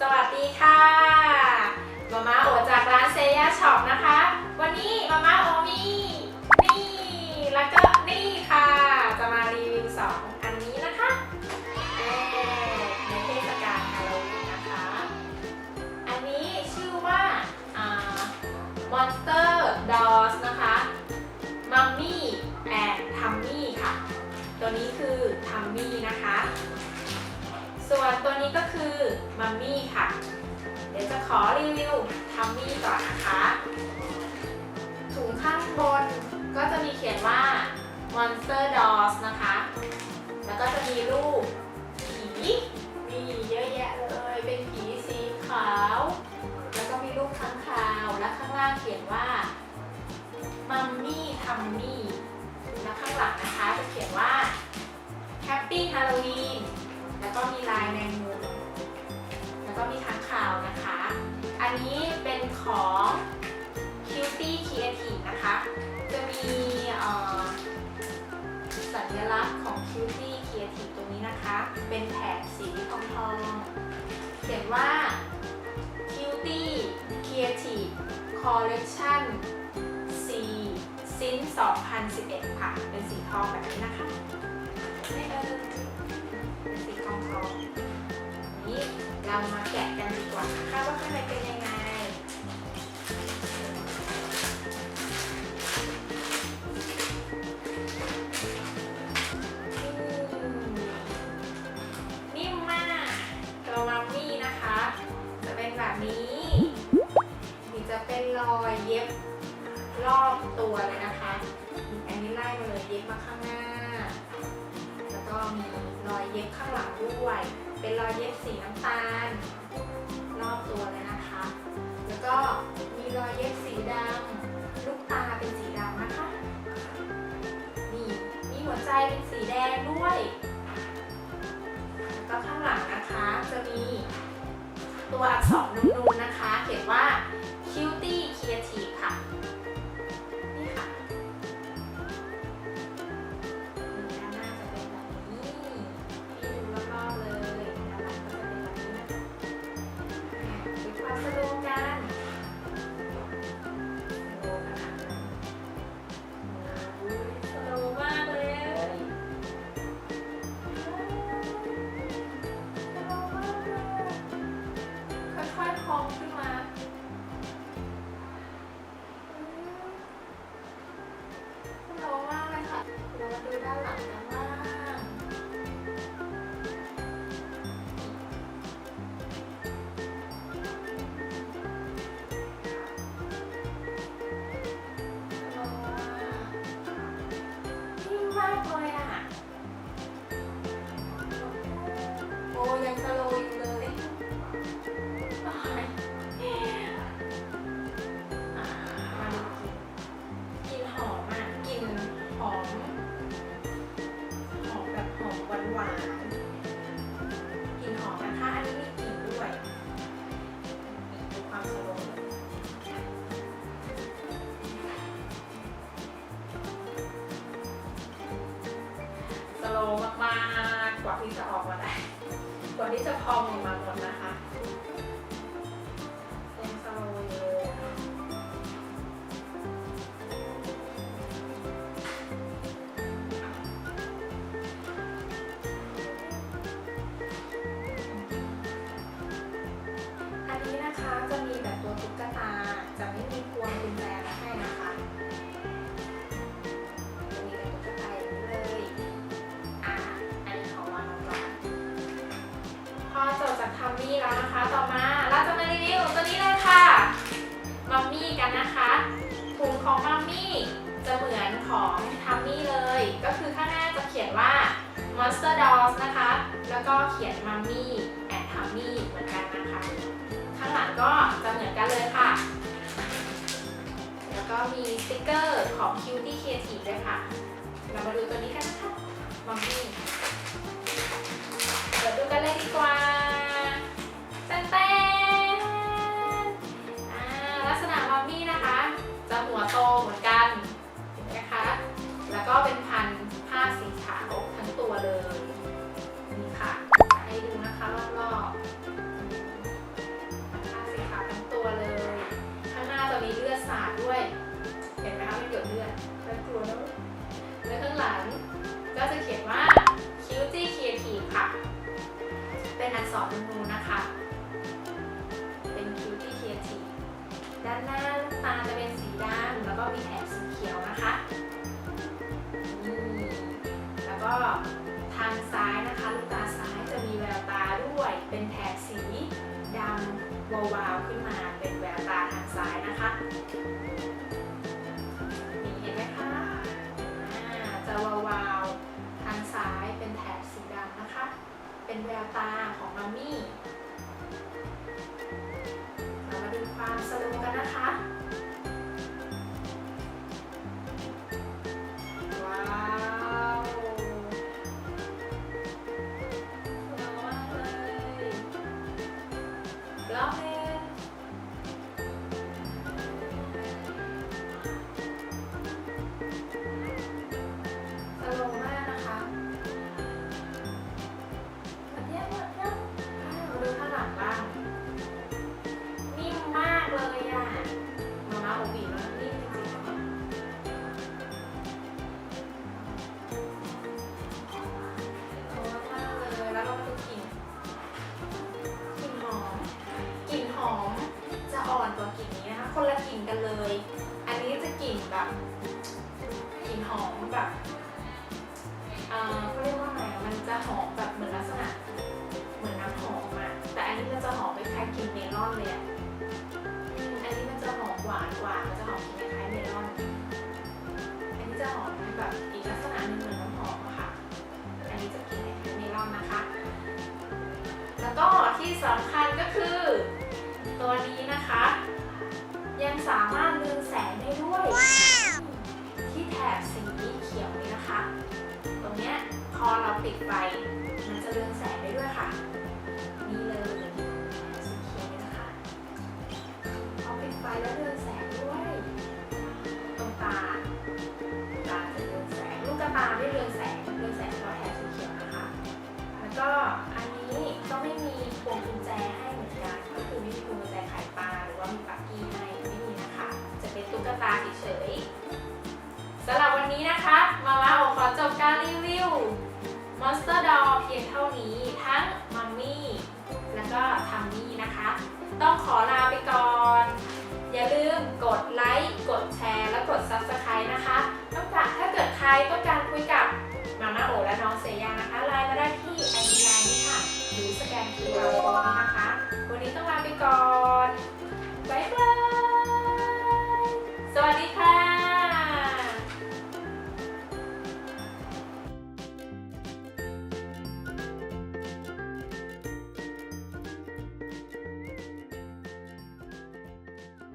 สวัสดีค่ะ นี้ก็คือมัมมี่ค่ะ เดี๋ยวจะขอรีวิวทัมมี่ก่อนนะคะ ถุงข้างบนก็จะมีเขียนว่า Monster Dolls นะคะ แล้วก็จะมีรูปผีมีเยอะแยะเลย เป็นผีสีขาว แล้วก็มีรูปค้างคาว และข้างล่างเขียนว่ามัมมี่ทัมมี่และข้างหลังนะคะจะเขียนว่า Happy Halloween แล้วก็มีลายแมง Creative นะคะ จะมีสัญลักษณ์ของ Cutie Creative ตรงนี้นะคะ เป็นแถบสีทองทองๆเขียนว่า Cutie Creative Collection C Sin 2011 ค่ะ เป็นสีทองแบบนี้นะคะไม่เออเป็นสีทองทองนี้เรามาแกะกันดีกว่านะคะ เป็นรอยเย็บรอบตัวเลยนะคะ อันนี้ไล่มาเลยเย็บมาข้างหน้า แล้วก็มีรอยเย็บข้างหลังด้วย เป็นรอยเย็บสีน้ำตาล รอบตัวเลยนะคะ แล้วก็มีรอยเย็บสีดำลูกตาเป็นสีดำนะคะนี่มีหัวใจเป็นสีแดงด้วยแล้วก็ข้างหลังนะคะจะมีตัวอักษรนูนๆนะคะ เขียนว่า ด้านหลังกันบ้ากกว่าที่จะออกมาได้กว่าที่จะพองออกมาหมดนะคะ แล้วนะคะ ต่อมาเราจะมารีวิวตัวนี้เลยค่ะมัมมี่กันนะคะถุงของมัมมี่จะเหมือนของทัมมี่เลย ก็คือข้างหน้าจะเขียนว่า Monster Dolls นะคะ แล้วก็เขียน Mummy and Tummy เหมือนกันนะคะ ข้างหลังก็จะเหมือนกันเลยค่ะ แล้วก็มีสติกเกอร์ของ Cutie Creative ด้วยค่ะ เรามาดูตัวนี้กัน เป็นแถบสีดำวาวๆขึ้นมาเป็นแววตาทางซ้ายนะคะนี่เห็นไหมคะอ่าจะวาวๆทางซ้ายเป็นแถบสีดำนะคะ เป็นแววตาของมัมมี่ ร ลอนเลยอะอันนี้มันจะหอมหวานกว่ามันจะหอมคล้ายๆเมลอน อันนี้จะหอมแบบอีกลักษณะหนึงเหมือนน้ำหอมอะค่ะ อันนี้จะกลิ่นคล้ายเมลอนนะคะ แล้วก็ที่สำคัญก็คือ ตัวนี้นะคะ ยังสามารถเรืองแสงได้ด้วย ที่แถบสีเขียวนี้นะคะ ตรงเนี้ยพอเราปิดไฟมันจะเรืองแสงได้ด้วยค่ะ นี่เลย แล้วเรืองแสงด้วยตรงตาตาจะเรืองแสงลูกกตาไม่เรืองแสงเรืองแสงเฉพาะแถบสีเขียวนะคะ แล้วก็อันนี้ก็ไม่มีพวงกุญแจให้เหมือนกันก็คือไม่มีพวงกุญแจไขปลาหรือว่ามีปักกี้ให้ไม่มีนะคะ จะเป็นตุ๊กตาเฉยๆสำหรับวันนี้นะคะมาม่าขอจบการรีวิว Monster Doll เพียงเท่านี้ทั้งมัมมี่แล้วก็ทัมมี่นะคะ ต้องขอลาไปก่อน